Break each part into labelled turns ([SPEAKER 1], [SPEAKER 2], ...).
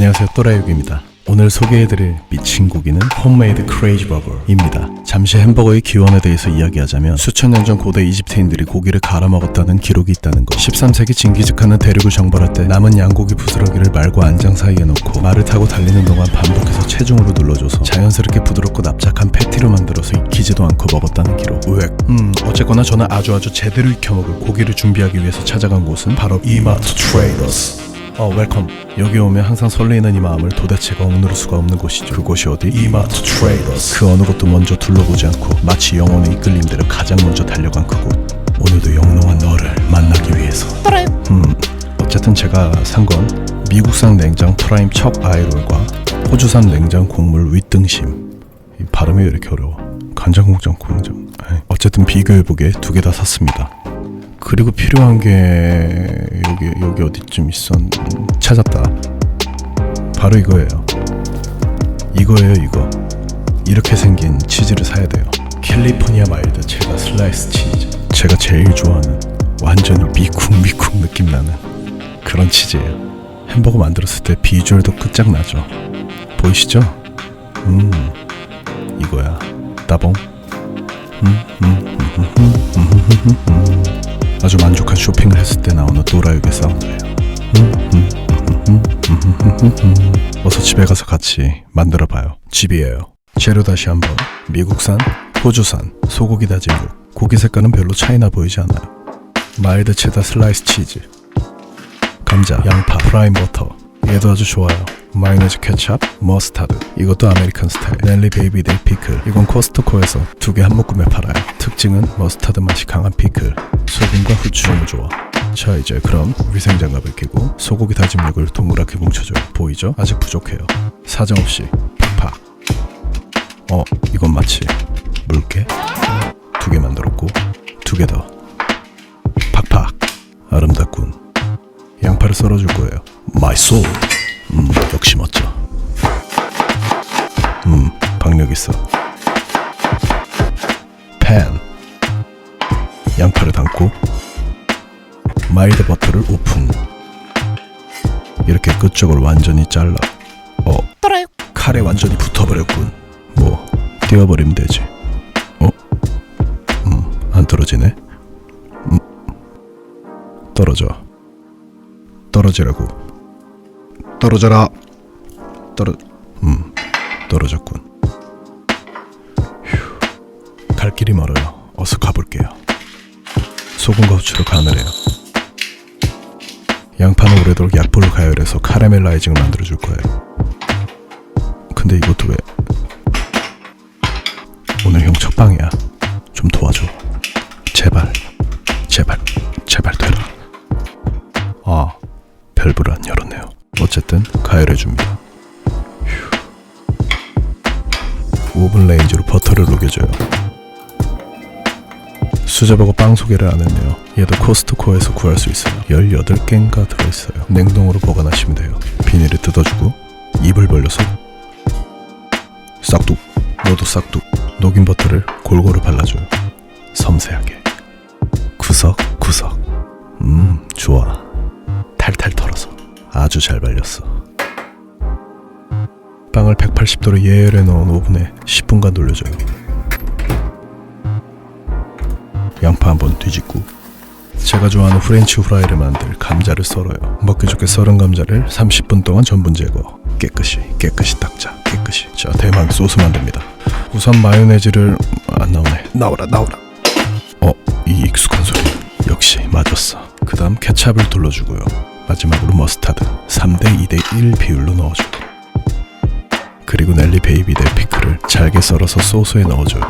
[SPEAKER 1] 안녕하세요. 또라이육입니다. 오늘 소개해드릴 미친 고기는 홈메이드 크레이지 버거입니다. 잠시 햄버거의 기원에 대해서 이야기하자면 수천 년 전 고대 이집트인들이 고기를 갈아 먹었다는 기록이 있다는 것. 13세기 징기즈칸은 대륙을 정벌할 때 남은 양고기 부스러기를 말과 안장 사이에 놓고 말을 타고 달리는 동안 반복해서 체중으로 눌러줘서 자연스럽게 부드럽고 납작한 패티로 만들어서 익히지도 않고 먹었다는 기록. 우엑 음 어쨌거나 저는 아주 아주 제대로 익혀먹을 고기를 준비하기 위해서 찾아간 곳은 바로 이마트 트레이더스 어 웰컴 여기 오면 항상 설레이는 이 마음을 도대체가 억누를 수가 없는 곳이죠. 그곳이 어디? 이마트 트레이더스 그 어느 것도 먼저 둘러보지 않고 마치 영혼의 이끌림대로 가장 먼저 달려간 그곳. 오늘도 영롱한 너를 만나기 위해서. 음 어쨌든 제가 산 건 미국산 냉장 프라임 첩 아이롤과 호주산 냉장 곡물 윗등심. 이 발음이 왜 이렇게 어려워? 간장공장 공장 어쨌든 비교해보게 두 개 다 샀습니다 그리고 필요한 게 여기 여기 어디쯤 있었 찾았다. 바로 이거예요. 이거예요 이거. 이렇게 생긴 치즈를 사야 돼요. 캘리포니아 마일드 체다 슬라이스 치즈. 제가 제일 좋아하는 완전히 미쿵미쿵 느낌 나는 그런 치즈예요. 햄버거 만들었을 때 비주얼도 끝장나죠. 보이시죠? 음 이거야. 따봉. 음, 음, 음, 음, 음, 음, 음, 음. 아주 만족한 쇼핑을 했을 때 나오는 또라이의 사운드예요. 음, 음, 음. 어서 집에 가서 같이 만들어봐요. 집이에요. 재료 다시 한번. 미국산, 호주산, 소고기 다짐육. 고기 색깔은 별로 차이나 보이지 않아요. 마일드 체다 슬라이스 치즈. 감자, 양파, 프라임 버터. 얘도 아주 좋아요. 마요네즈 케찹, 머스타드. 이것도 아메리칸 스타일. 넬리 베이비들 피클. 이건 코스트코에서 두 개 한 묶음에 팔아요. 특징은 머스타드 맛이 강한 피클. 소금과 후추 너무 좋아. 자 이제 그럼 위생장갑을 끼고 소고기 다짐육을 동그랗게 뭉쳐줘요. 보이죠? 아직 부족해요. 사정없이 팍팍. 어 이건 마치 물개 두 개 만들었고 두 개 더. 팍팍. 아름답군. 양파를 썰어줄 거예요. 마이 소울. 음, 역시 멋져. 음, 박력 있어. 팬. 양파를 담고 마일드 버터를 오픈. 이렇게 끝쪽을 완전히 잘라. 어, 칼에 완전히 붙어버렸군. 뭐 띄워버리면 되지. 어? 음, 안 떨어지네. 음, 떨어져. 떨어지라고. 떨어져라. 떨어. 음, 떨어졌군. 휴, 갈 길이 멀어요. 어서 가볼게요. 소금과 후추로 해요. 양파는 오래도록 약불로 가열해서 카라멜라이징을 만들어 줄 거예요. 근데 이것도 왜? 오늘 형 첫방이야. 좀 도와줘. 제발, 제발, 제발 되라. 아, 밸브를 안 열었네요. 어쨌든 가열해줍니다. 휴. 오븐 레인지로 버터를 녹여줘요. 수제버거 빵 소개를 안 했네요. 얘도 코스트코에서 구할 수 있어요. 18개인가 들어있어요. 냉동으로 보관하시면 돼요. 비닐을 뜯어주고 입을 벌려서 싹둑 모두 싹둑 녹인 버터를 골고루 발라줘요. 섬세하게 구석구석 음 좋아 아주 잘 발렸어. 빵을 180도로 예열해 놓은 오븐에 10분간 돌려줘요. 양파 한번 뒤집고 제가 좋아하는 프렌치 후라이를 만들 감자를 썰어요. 먹기 좋게 썰은 감자를 30분 동안 전분 제거. 깨끗이 깨끗이 닦자. 깨끗이. 자 대망 소스 만듭니다. 우선 마요네즈를 안 나오네. 나오라 나오라. 어, 이 익숙한 소리. 역시 맞았어. 그 다음 케찹을 둘러주고요. 마지막으로 머스타드 3대 2대 1 비율로 넣어줘. 그리고 넬리 베이비드 피클을 잘게 썰어서 소스에 넣어줘요.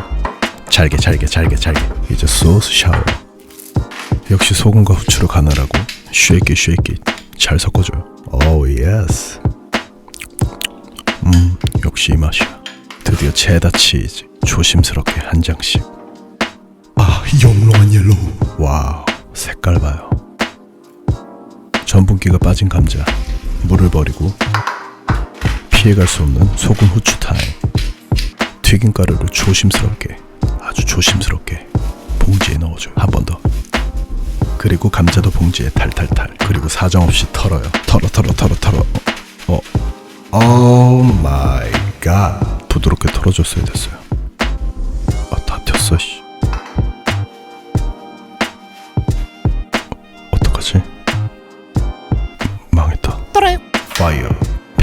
[SPEAKER 1] 잘게 잘게 잘게 잘게. 이제 소스 샤워. 역시 소금과 후추로 간을 하고 쉐이키 쉐이키 잘 섞어줘요. 오 예스. 음 역시 이 맛이야. 드디어 체다 치즈 조심스럽게 한 장씩. 아 영롱한 옐로우. 와우 색깔 봐요. 전분기가 빠진 감자 물을 버리고 피해갈 수 없는 소금 후추 타임 튀김 가루를 조심스럽게 아주 조심스럽게 봉지에 넣어줘요. 한번 더. 그리고 감자도 봉지에 탈탈탈. 그리고 사정없이 털어요. 털어 털어 털어 털어. 어. 오 마이 갓 부드럽게 털어줬어야 됐어요. 아 다 튀었어 씨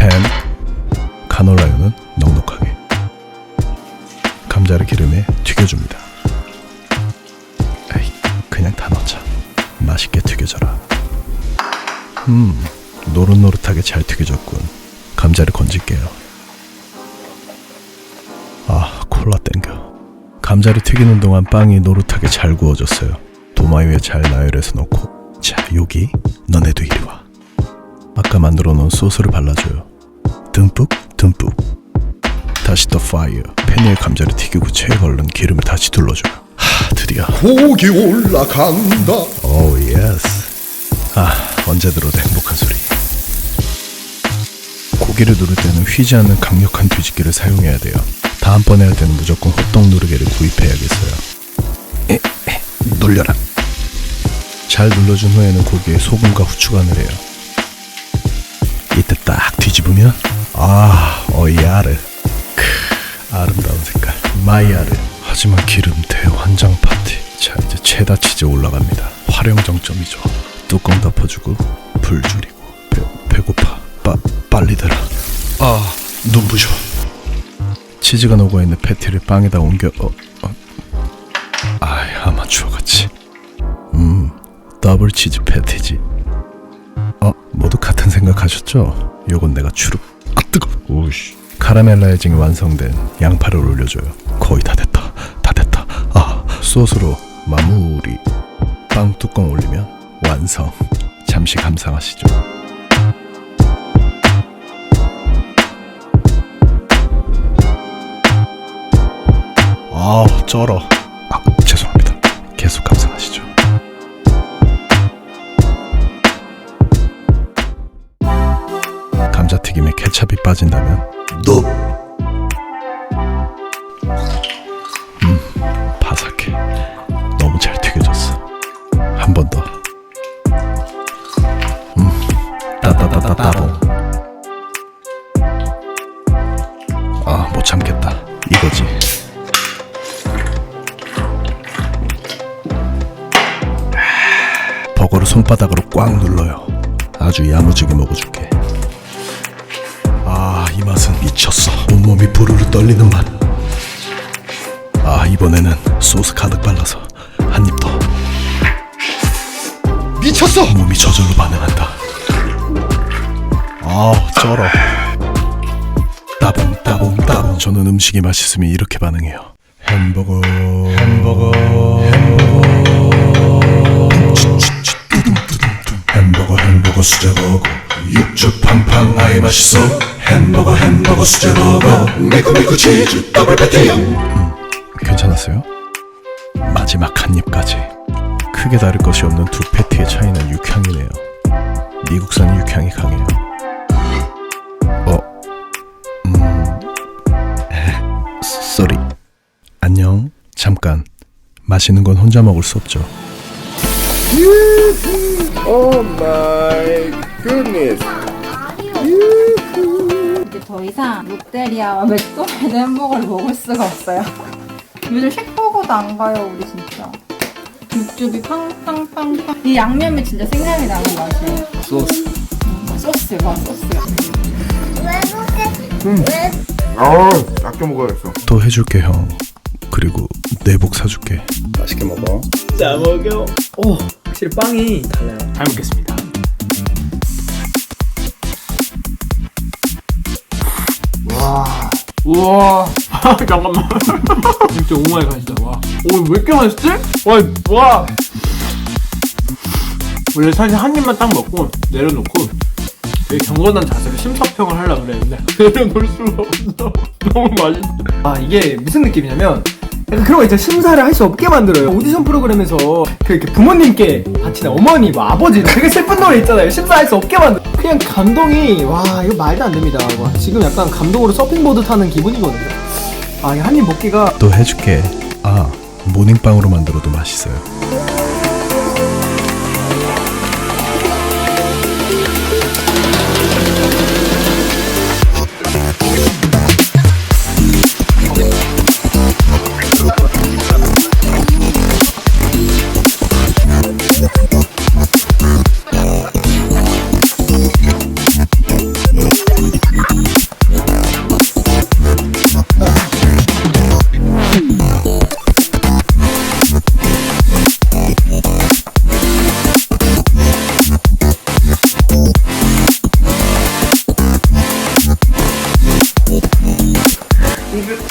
[SPEAKER 1] 팬 카놀라유는 넉넉하게 감자를 기름에 튀겨줍니다. 에이 그냥 다 넣자. 맛있게 튀겨져라. 음 노릇노릇하게 잘 튀겨졌군. 감자를 건질게요. 아 콜라 땡겨. 감자를 튀기는 동안 빵이 노릇하게 잘 구워졌어요. 도마 위에 잘 나열해서 넣고. 자 여기 너네도 이리 와. 아까 만들어 놓은 소스를 발라줘요 다시 더 파이어. 팬 위에 감자를 튀기고 체에 걸른 기름을 다시 둘러줘요 하 드디어.
[SPEAKER 2] 고기 올라간다.
[SPEAKER 1] 오 예스 아 언제 들어도 행복한 소리. 고기를 누를 때는 휘지 않는 강력한 뒤집기를 사용해야 돼요. 다음번에 할 때는 무조건 호떡 누르개를 구입해야겠어요. 에, 에, 놀려라. 잘 눌러준 후에는 고기에 소금과 후추간을 해요. 이때 딱 뒤집으면 아 어이야르 크 아름다운 색깔. 마이야르. 하지만 기름 대환장 파티. 자 이제 체다 치즈 올라갑니다. 활용 정점이죠 뚜껑 덮어주고 불 줄이고 배, 배고파. 빠, 빨리 들어 아 눈부셔. 치즈가 녹아있는 패티를 빵에다 옮겨 어, 어. 아이 아마추어 같이. 음 더블 치즈 패티지. 어 모두 같은 생각하셨죠? 요건 내가 추룩 아 뜨거. 오씨 카라멜라이징이 완성된 양파를 올려줘요. 거의 다 됐다. 다 됐다. 아 소스로 마무리. 빵 뚜껑 올리면 완성. 잠시 감상하시죠. 아 쩔어. 아 죄송합니다. 계속 감상하시죠. 감자튀김에 케찹이 빠진다면
[SPEAKER 2] 너
[SPEAKER 1] 음, 바삭해. 너무 잘 튀겨졌어. 한 번 더. 음, 따따따따따봉 아 못 참겠다. 이거지. 버거를 손바닥으로 꽉 눌러요. 아주 야무지게 먹어줄게. 아이 맛은 미쳤어. 온몸이 부르르 떨리는 맛. 아 이번에는 소스 가득 발라서 한 입 더.
[SPEAKER 2] 미쳤어!
[SPEAKER 1] 몸이 저절로 반응한다. 아 쩔어. 따봉 따봉 따봉. 저는 음식이 맛있으면 이렇게 반응해요. 햄버거. 햄버거. 햄버거. 햄버거 수제버거. 육즙 팡팡 아이 맛있어 햄버거 햄버거 수제버거
[SPEAKER 2] 미쿠미쿠 치즈 더블 패티
[SPEAKER 1] 괜찮았어요? 마지막 한 입까지. 크게 다를 것이 없는 두 패티의 차이는 육향이네요. 미국산 육향이 강해요. 어? 음... 쏘리. 안녕. 잠깐. 맛있는 건 혼자 먹을 수 없죠.
[SPEAKER 2] 오 마이 굿니스.
[SPEAKER 3] 이제 더 이상 롯데리아와 맥도날드 햄버거를 먹을 수가 없어요. 요즘 쉑버거도 안 가요, 우리 진짜. 육즙이 팡팡팡팡. 이 양념이 진짜 생각이 나는 맛이에요.
[SPEAKER 2] 소스
[SPEAKER 3] 음, 소스가, 소스가.
[SPEAKER 2] 아 아껴 먹어야겠어
[SPEAKER 1] 또 해줄게 형 그리고 내복 사줄게
[SPEAKER 2] 맛있게 먹어
[SPEAKER 4] 자 먹여. 오 확실히 빵이 달라요. 잘 먹겠습니다. 우와. 잠깐만. 진짜 오마이 갓이다. 와. 오, 왜 이렇게 맛있지? 와, 와. 원래 사실 한 입만 딱 먹고 내려놓고 되게 경건한 자세로 심사평을 하려고 그랬는데 내려놓을 수가 없어. 너무 맛있어.
[SPEAKER 5] 아 이게 무슨 느낌이냐면 그런 거 있잖아 심사를 할 수 없게 만들어요. 오디션 프로그램에서 그 이렇게 부모님께 바치는 어머니 뭐 아버지 되게 슬픈 노래 있잖아요. 심사할 수 없게 만들 그냥 감동이 와 이거 말도 안 됩니다. 와, 지금 약간 감동으로 서핑보드 타는 기분이거든요. 아 이 한입 먹기가
[SPEAKER 1] 또 해줄게. 아 모닝빵으로 만들어도 맛있어요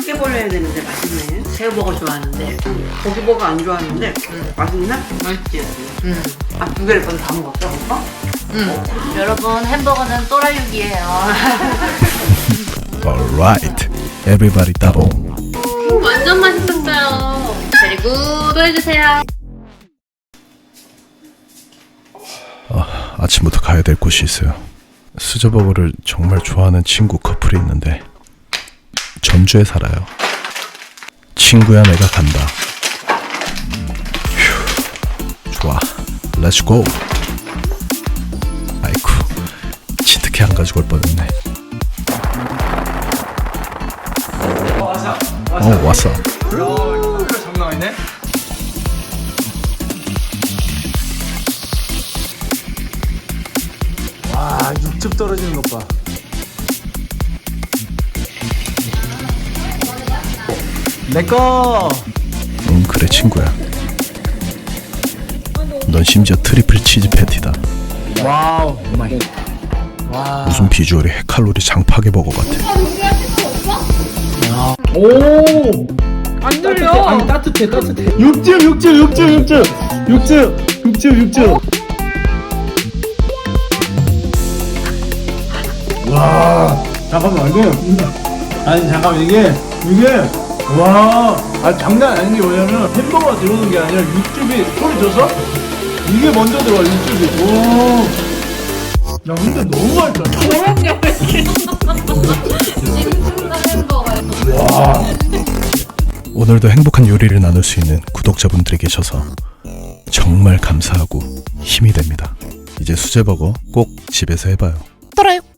[SPEAKER 6] 깨버려 해야 되는데 맛있네. 새우버거 좋아하는데 고기버거 안 좋아하는데 맛있네. 맛있지. 음. 아 두 개를 먼저 다 먹었어, 오빠?
[SPEAKER 7] 여러분 햄버거는 또라이육이에요.
[SPEAKER 1] Alright, everybody 따봉.
[SPEAKER 7] 완전 맛있었어요. 그리고 또 해주세요.
[SPEAKER 1] 아침부터 가야 될 곳이 있어요. 수저버거를 정말 좋아하는 친구 커플이 있는데 전주에 살아요. 친구야 내가 간다. 휴, 좋아. Go. 아이쿠, 치트키 안 가지고 올 뻔했네. 어 왔어.
[SPEAKER 4] 와 육즙 떨어지는 것 봐. 내 거.
[SPEAKER 1] 응 그래 친구야. 넌 심지어 트리플 치즈 패티다.
[SPEAKER 4] 와우. 오마이.
[SPEAKER 1] 무슨 비주얼이 핵칼로리 장파게 버거 같아.
[SPEAKER 4] 오. 안 들려. 아니 따뜻해 따뜻해. 육즙 육즙 육즙 육즙 육즙 육즙 육즙. 와 잠깐만 이게 아니 잠깐만 이게 이게 와 아, 장난 아닌 게 뭐냐면 햄버거가 들어오는 게 아니라 육즙이 소리 져서 이게 먼저 들어와 육즙이 오야 근데 너무 맛있다
[SPEAKER 1] 오늘도 행복한 요리를 나눌 수 있는 구독자분들이 계셔서 정말 감사하고 힘이 됩니다. 이제 수제버거 꼭 집에서 해봐요.
[SPEAKER 7] 또라이육.